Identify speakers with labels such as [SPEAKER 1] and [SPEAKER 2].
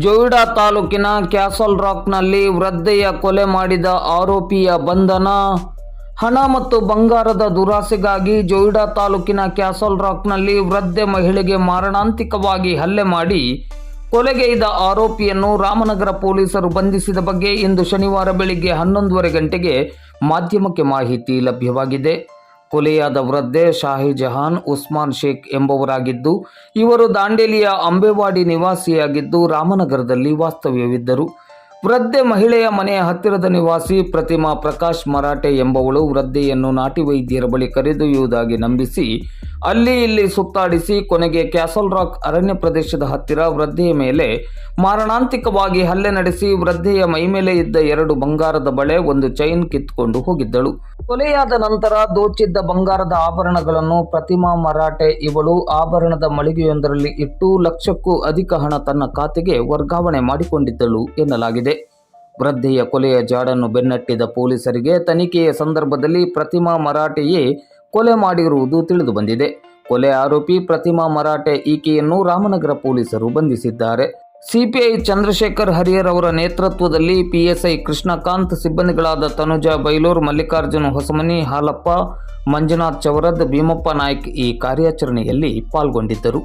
[SPEAKER 1] ಜೋಯಿಡಾ ತಾಲೂಕಿನ ಕ್ಯಾಸಲ್ ರಾಕ್ನಲ್ಲಿ ವೃದ್ಧೆಯ ಕೊಲೆ ಮಾಡಿದ ಆರೋಪಿಯ ಬಂಧನ. ಹಣ ಮತ್ತು ಬಂಗಾರದ ದುರಾಸೆಗಾಗಿ ಜೋಯಿಡಾ ತಾಲೂಕಿನ ಕ್ಯಾಸಲ್ ರಾಕ್ನಲ್ಲಿ ವೃದ್ಧೆ ಮಹಿಳೆಗೆ ಮಾರಣಾಂತಿಕವಾಗಿ ಹಲ್ಲೆ ಮಾಡಿ ಕೊಲೆಗೈದ ಆರೋಪಿಯನ್ನು ರಾಮನಗರ ಪೊಲೀಸರು ಬಂಧಿಸಿದ ಬಗ್ಗೆ ಇಂದು ಶನಿವಾರ ಬೆಳಿಗ್ಗೆ ಹನ್ನೊಂದುವರೆ ಗಂಟೆಗೆ ಮಾಧ್ಯಮಕ್ಕೆ ಮಾಹಿತಿ ಲಭ್ಯವಾಗಿದೆ. ಕೊಲೆಯಾದ ವೃದ್ಧೆ ಶಾಹಿ ಜಹಾನ್, ಉಸ್ಮಾನ್ ಶೇಖ್ ಎಂಬುವರಾಗಿದ್ದು, ಇವರು ದಾಂಡೇಲಿಯ ಅಂಬೆವಾಡಿ ನಿವಾಸಿಯಾಗಿದ್ದು ರಾಮನಗರದಲ್ಲಿ ವಾಸ್ತವ್ಯವಿದ್ದರು. ವೃದ್ಧೆ ಮಹಿಳೆಯ ಮನೆಯ ಹತ್ತಿರದ ನಿವಾಸಿ ಪ್ರತಿಮಾ ಪ್ರಕಾಶ್ ಮರಾಠೆ ಎಂಬವಳು ವೃದ್ಧೆಯನ್ನು ನಾಟಿ ವೈದ್ಯರ ಬಳಿ ಕರೆದೊಯ್ಯುವುದಾಗಿ ನಂಬಿಸಿ, ಅಲ್ಲಿ ಇಲ್ಲಿ ಸುತ್ತಾಡಿಸಿ ಕೊನೆಗೆ ಕ್ಯಾಸಲ್ ರಾಕ್ ಅರಣ್ಯ ಪ್ರದೇಶದ ಹತ್ತಿರ ವೃದ್ಧೆಯ ಮೇಲೆ ಮಾರಣಾಂತಿಕವಾಗಿ ಹಲ್ಲೆ ನಡೆಸಿ ವೃದ್ಧೆಯ ಮೈಮೇಲೆ ಇದ್ದ ಎರಡು ಬಂಗಾರದ ಬಳೆ ಒಂದು ಚೈನ್ ಕಿತ್ತುಕೊಂಡು ಹೋಗಿದ್ದಳು. ಕೊಲೆಯಾದ ನಂತರ ದೋಚಿದ್ದ ಬಂಗಾರದ ಆಭರಣಗಳನ್ನು ಪ್ರತಿಮಾ ಮರಾಠೆ ಇವಳು ಆಭರಣದ ಮಳಿಗೆಯೊಂದರಲ್ಲಿ ಇಟ್ಟು ಲಕ್ಷಕ್ಕೂ ಅಧಿಕ ಹಣ ತನ್ನ ಖಾತೆಗೆ ವರ್ಗಾವಣೆ ಮಾಡಿಕೊಂಡಿದ್ದಳು ಎನ್ನಲಾಗಿದೆ. ವೃದ್ಧೆಯ ಕೊಲೆಯ ಜಾಡನ್ನು ಬೆನ್ನಟ್ಟಿದ ಪೊಲೀಸರಿಗೆ ತನಿಖೆಯ ಸಂದರ್ಭದಲ್ಲಿ ಪ್ರತಿಮಾ ಮರಾಠೆಯೇ ಕೊಲೆ ಮಾಡಿರುವುದು ತಿಳಿದು ಬಂದಿದೆ. ಕೊಲೆ ಆರೋಪಿ ಪ್ರತಿಮಾ ಮರಾಠೆ ಈಕೆಯನ್ನು ರಾಮನಗರ ಪೊಲೀಸರು ಬಂಧಿಸಿದ್ದಾರೆ. ಸಿಪಿಐ ಚಂದ್ರಶೇಖರ್ ಹರಿಯರ್ ಅವರ ನೇತೃತ್ವದಲ್ಲಿ ಪಿಎಸ್ಐ ಕೃಷ್ಣಕಾಂತ್, ಸಿಬ್ಬಂದಿಗಳಾದ ತನುಜ ಬೈಲೂರ್, ಮಲ್ಲಿಕಾರ್ಜುನ್ ಹೊಸಮನಿ, ಹಾಲಪ್ಪ, ಮಂಜುನಾಥ್ ಚವರದ್, ಭೀಮಪ್ಪ ನಾಯ್ಕ್ ಈ ಕಾರ್ಯಾಚರಣೆಯಲ್ಲಿ ಪಾಲ್ಗೊಂಡಿದ್ದರು.